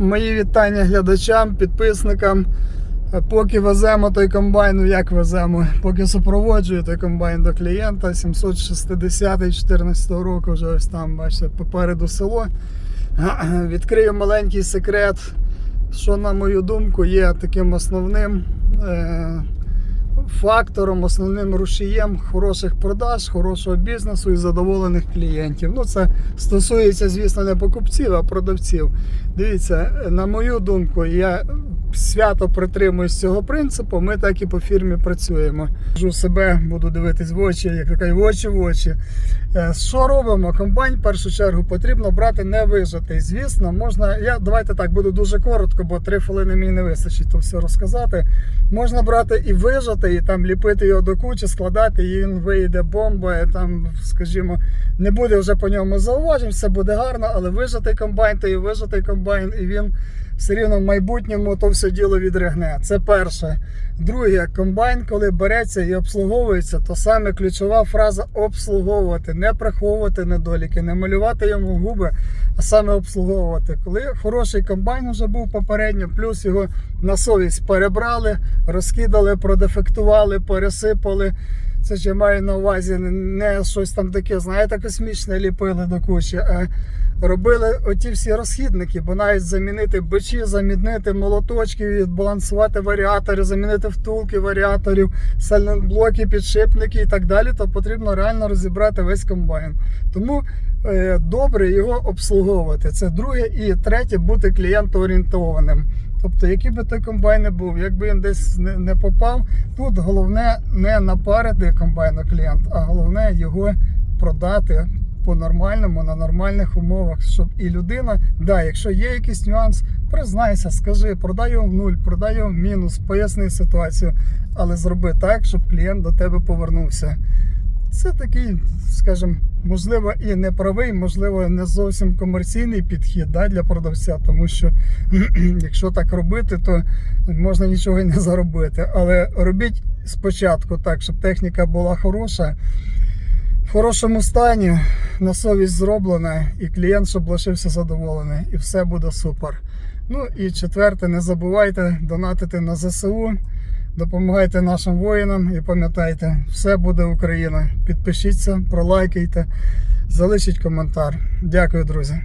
Мої вітання глядачам, підписникам. Е, Поки веземо той комбайн, ну як веземо, поки супроводжую той комбайн до клієнта, 760 14 року, вже ось там, бачите, попереду село. Відкрию маленький секрет, що, на мою думку, є таким основним е, фактором, основним рушієм хороших продаж, хорошого бізнесу і задоволених клієнтів. Ну, це стосується, звісно, не покупців, а продавців. Дивіться, на мою думку, я свято притримуюсь цього принципу. Ми так і по фірмі працюємо. Кажу себе, буду дивитись в очі, як така в очі в очі. Е, Що робимо? Комбайн в першу чергу потрібно брати не вижатий. Звісно, можна. Я давайте так буду дуже коротко, бо три хвилини мені не вистачить то все розказати. Можна брати і вижати, і там ліпити його до кучі, складати, і він вийде бомба. і Там, скажімо, не буде вже по ньому зауважень, все буде гарно, але вижатий комбайн, то і вижатий комбайн, і він все рівно в майбутньому то все діло відригне. Це перше. Друге, комбайн, коли береться і обслуговується, то саме ключова фраза обслуговувати, не приховувати недоліки, не малювати йому губи, а саме обслуговувати. Коли хороший комбайн вже був попередньо, плюс його на совість перебрали, розкидали, продефектували, пересипали. Це я маю на увазі не щось там таке, знаєте, космічне ліпили до кучі, а робили оті всі розхідники, бо навіть замінити бичі, замінити молоточки, відбалансувати варіатори, замінити втулки варіаторів, сальноблоки, підшипники і так далі, то потрібно реально розібрати весь комбайн. Тому е, добре його обслуговувати. Це друге і третє бути клієнтоорієнтованим. Тобто, який би той комбайн не був, якби він десь не, не попав, тут головне не напарити комбайну клієнт, а головне його продати по-нормальному, на нормальних умовах, щоб і людина, да, якщо є якийсь нюанс, признайся, скажи, продай його в нуль, продай його в мінус, поясни ситуацію, але зроби так, щоб клієнт до тебе повернувся. Це такий, скажімо, можливо, і неправий, можливо, не зовсім комерційний підхід да, для продавця, тому що якщо так робити, то можна нічого і не заробити. Але робіть спочатку так, щоб техніка була хороша, в хорошому стані, на совість зроблена, і клієнт, щоб лишився задоволений, і все буде супер. Ну і четверте, не забувайте донатити на ЗСУ. Допомагайте нашим воїнам і пам'ятайте, все буде Україна. Підпишіться, пролайкайте, залишіть коментар. Дякую, друзі.